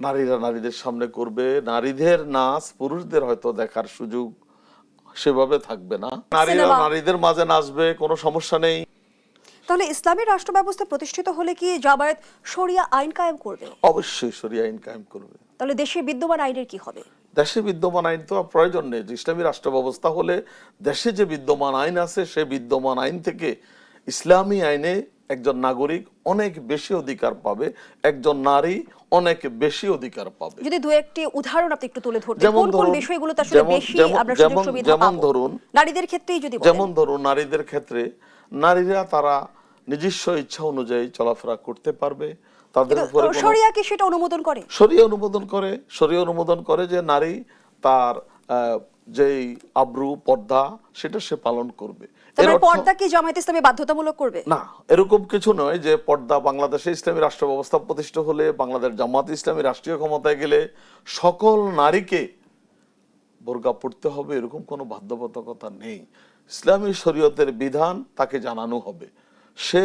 নারীরা নারীদের সামনে করবে। নারীদের নাচ পুরুষদের হয়তো দেখার সুযোগ সেভাবে থাকবে না। নারীরা নারীদের মাঝে নাচবে কোনো সমস্যা নেই। তাহলে ইসলামী রাষ্ট্র ব্যবস্থা প্রতিষ্ঠিত হলে কি জামায়াত শরিয়া আইন কায়েম করবে? অবশ্যই শরিয়া আইন কায়েম করবে। তাহলে দেশে বিদ্যমান আইনের কি হবে? দেশে বিদ্যমান আইন তো প্রয়োজন নেই। ইসলামী রাষ্ট্র ব্যবস্থা হলে দেশে যে বিদ্যমান আইন আছে সে বিদ্যমান আইন থেকে ইসলামী আইনে একজন নাগরিক অনেক বেশি অধিকার পাবে একজন নারী অনেক বেশি অধিকার পাবে। যদি দু একটি উদাহরণ আপনি একটু তুলে ধরতেন যেমন কোন কোন ধরুন, বিষয়গুলোতে আসলে বেশি আমরা সুযোগ সুবিধা যেমন ধরুন, নারীদের ক্ষেত্রেই যদি যেমন ধরুন নারীদের ক্ষেত্রে নারীরা তারা নিজস্ব ইচ্ছা অনুযায়ী চলাফেরা করতে পারবে তাদের উপরে শরিয়া কি সেটা অনুমোদন করে? শরীয় অনুমোদন করে শরীয় অনুমোদন করে যে নারী তার আহ, যেই আব্রু পর্দা সেটা সে পালন করবে। পর্দা কি জামায়াত ইসলামী বাধ্যতামূলক করবে? না এরকম কিছু নয় যে পর্দা বাংলাদেশে ইসলামী রাষ্ট্র ব্যবস্থা প্রতিষ্ঠা হলে বাংলাদেশ জামাত ইসলামী রাষ্ট্রীয় ক্ষমতায় গেলে সকল নারীকে বোরকা পড়তে হবে এরকম কোনো বাধ্যবাধকতা নেই। ইসলামী শরীয়তের বিধান তাকে জানানো হবে। সে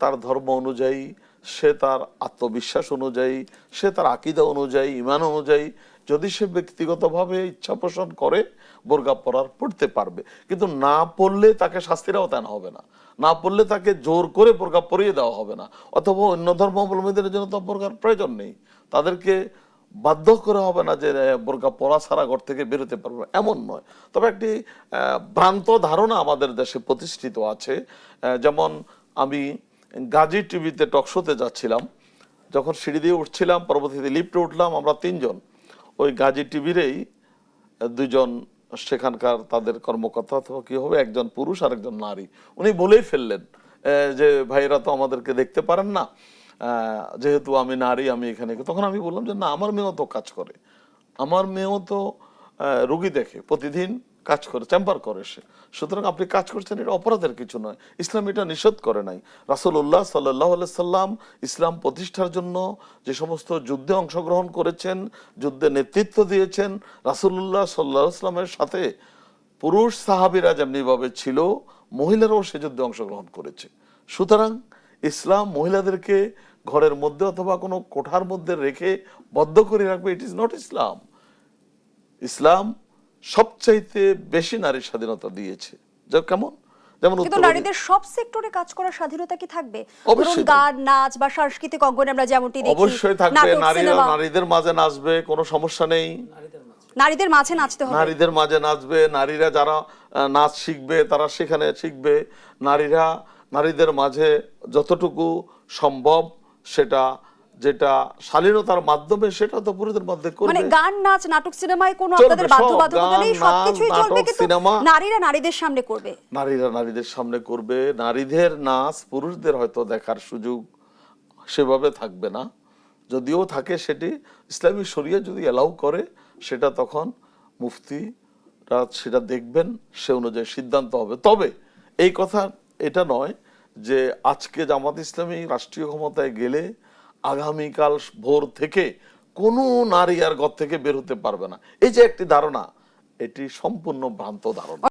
তার ধর্ম অনুযায়ী সে তার আত্মবিশ্বাস অনুযায়ী, সে তার আকিদা অনুযায়ী, ইমান অনুযায়ী, যদি সে ব্যক্তিগতভাবে ইচ্ছা পোষণ করে বোরকা পরার পড়তে পারবে। কিন্তু না পড়লে তাকে শাস্তির আওতায় হবে না। না পড়লে তাকে জোর করে বোরকা পরিয়ে দেওয়া হবে না। অথবা অন্য ধর্মাবলম্বীদের জন্য তো বোরকার প্রয়োজন নেই। তাদেরকে বাধ্য করা হবে না যে বোরকা পরা ছাড়া ঘর থেকে বেরোতে পারবে এমন নয়। তবে একটি ভ্রান্ত ধারণা আমাদের দেশে প্রতিষ্ঠিত আছে। যেমন আমি গাজী টিভিতে টকশোতে যাচ্ছিলাম। যখন সিঁড়ি দিয়ে উঠছিলাম পরবর্তীতে লিফটে উঠলাম, আমরা তিনজন। ওই গাজী টিভিরেই দুজন সেখানকার তাদের কর্মকর্তা অথবা কী হবে, একজন পুরুষ আর একজন নারী। উনি বলেই ফেললেন যে ভাইরা তো আমাদেরকে দেখতে পারেন না যেহেতু আমি নারী, আমি এখানে তখন আমি বললাম যে, না, আমার মেয়েও তো কাজ করে। আমার মেয়েও তো রুগী দেখে প্রতিদিন কাজ করে চেম্বার করে সে। সুতরাং আপনি কাজ করছেন, এটা অপরাধের কিছু নয়। ইসলাম এটা নিষেধ করে নাই। রাসুল্লাহ সাল্লাহ সাল্লাম ইসলাম প্রতিষ্ঠার জন্য যে সমস্ত যুদ্ধে অংশগ্রহণ করেছেন, যুদ্ধে নেতৃত্ব দিয়েছেন রাসুল্লাহ সাল্লাহ সাল্লামের সাথে পুরুষ সাহাবিরা যেমনিভাবে ছিল, মহিলারাও সে যুদ্ধে অংশগ্রহণ করেছে। সুতরাং ইসলাম মহিলাদেরকে ঘরের মধ্যে অথবা কোনো কোঠার মধ্যে রেখে বদ্ধ করে রাখবে ইট ইজ নট ইসলাম ইসলাম সবচাইতে বেশি নারীর স্বাধীনতা দিয়েছে। যা কেমন? যেমন কিন্তু নারীদের সব সেক্টরে কাজ করার স্বাধীনতা কি থাকবে? ধরুন গান নাচ বা সাংস্কৃতিক অঙ্গনে আমরা যেমনটি দেখি অবশ্যই থাকবে। নারীরা নারীদের মাঝে নাচবে কোনো সমস্যা নেই। নারীদের মাঝে। নাচতে হবে। নারীদের মাঝে নাচবে নারীরা যারা নাচ শিখবে তারা সেখানে শিখবে। নারীরা নারীদের মাঝে যতটুকু সম্ভব সেটা যেটা শালীনতার মাধ্যমে সেটা তো পুরুষদের মধ্যে মানে গান নাচ নাটক সিনেমায় কোনো আপনাদের বাধ্যবাধকতা নেই সবকিছুই চলবে কিন্তু। নারীরা নারীদের সামনে করবে। নারীরা নারীদের সামনে করবে। নারীদের নাচ পুরুষদের হয়তো দেখার সুযোগ সেভাবে থাকবে না। যদিও থাকে সেটি ইসলামী শরিয়া যদি এলাউ করে সেটা তখন মুফতিরা সেটা দেখবেন সে অনুযায়ী সিদ্ধান্ত হবে। তবে এই কথা এটা নয় যে আজকে জামাত ইসলামী রাষ্ট্রীয় ক্ষমতায় গেলে আগামীকাল ভোর থেকে কোনো নারী আর ঘর থেকে বের হতে পারবে না। এই যে একটি ধারণা, এটি সম্পূর্ণ ভ্রান্ত ধারণা।